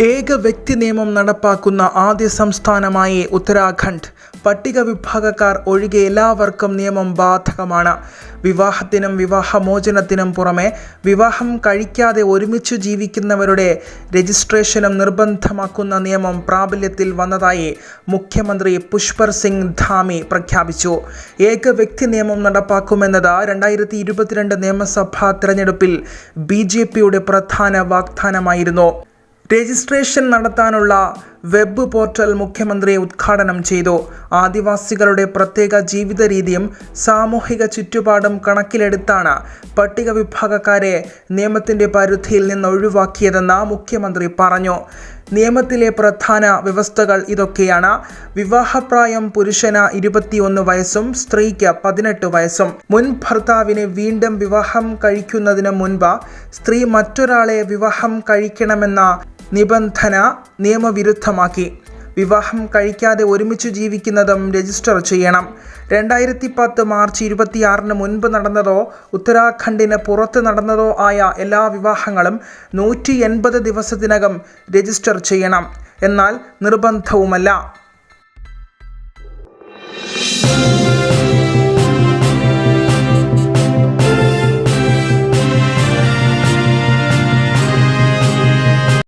ഏക വ്യക്തി നിയമം നടപ്പാക്കുന്ന ആദ്യ സംസ്ഥാനമായ ഉത്തരാഖണ്ഡ്. പട്ടിക വിഭാഗക്കാർ ഒഴികെ എല്ലാവർക്കും നിയമം ബാധകമാണ്. വിവാഹത്തിനും വിവാഹമോചനത്തിനും പുറമെ വിവാഹം കഴിക്കാതെ ഒരുമിച്ച് ജീവിക്കുന്നവരുടെ രജിസ്ട്രേഷനും നിർബന്ധമാക്കുന്ന നിയമം പ്രാബല്യത്തിൽ വന്നതായി മുഖ്യമന്ത്രി പുഷ്പർ സിംഗ് ധാമി പ്രഖ്യാപിച്ചു. ഏക വ്യക്തി നിയമം നടപ്പാക്കുമെന്നത് രണ്ടായിരത്തി ഇരുപത്തിരണ്ട് നിയമസഭാ തെരഞ്ഞെടുപ്പിൽ ബി ജെ പിയുടെ പ്രധാന വാഗ്ദാനമായിരുന്നു. രജിസ്ട്രേഷൻ നടത്താനുള്ള വെബ് പോർട്ടൽ മുഖ്യമന്ത്രി ഉദ്ഘാടനം ചെയ്തു. ആദിവാസികളുടെ പ്രത്യേക ജീവിത രീതിയും സാമൂഹിക ചുറ്റുപാടും കണക്കിലെടുത്താണ് പട്ടിക വിഭാഗക്കാരെ നിയമത്തിന്റെ പരിധിയിൽ നിന്ന് ഒഴിവാക്കിയതെന്ന് മുഖ്യമന്ത്രി പറഞ്ഞു. നിയമത്തിലെ പ്രധാന വ്യവസ്ഥകൾ ഇതൊക്കെയാണ്. വിവാഹപ്രായം പുരുഷന് ഇരുപത്തിയൊന്ന് വയസ്സും സ്ത്രീക്ക് പതിനെട്ട് വയസ്സും. മുൻ ഭർത്താവിനെ വീണ്ടും വിവാഹം കഴിക്കുന്നതിന് മുൻപ് സ്ത്രീ മറ്റൊരാളെ വിവാഹം കഴിക്കണമെന്ന നിബന്ധന നിയമവിരുദ്ധമാക്കി. വിവാഹം കഴിക്കാതെ ഒരുമിച്ച് ജീവിക്കുന്നതും രജിസ്റ്റർ ചെയ്യണം. രണ്ടായിരത്തി പത്ത് മാർച്ച് ഇരുപത്തിയാറിന് മുൻപ് നടന്നതോ ഉത്തരാഖണ്ഡിന് പുറത്ത് നടന്നതോ ആയ എല്ലാ വിവാഹങ്ങളും നൂറ്റി എൺപത് ദിവസത്തിനകം രജിസ്റ്റർ ചെയ്യണം. എന്നാൽ നിർബന്ധവുമല്ല.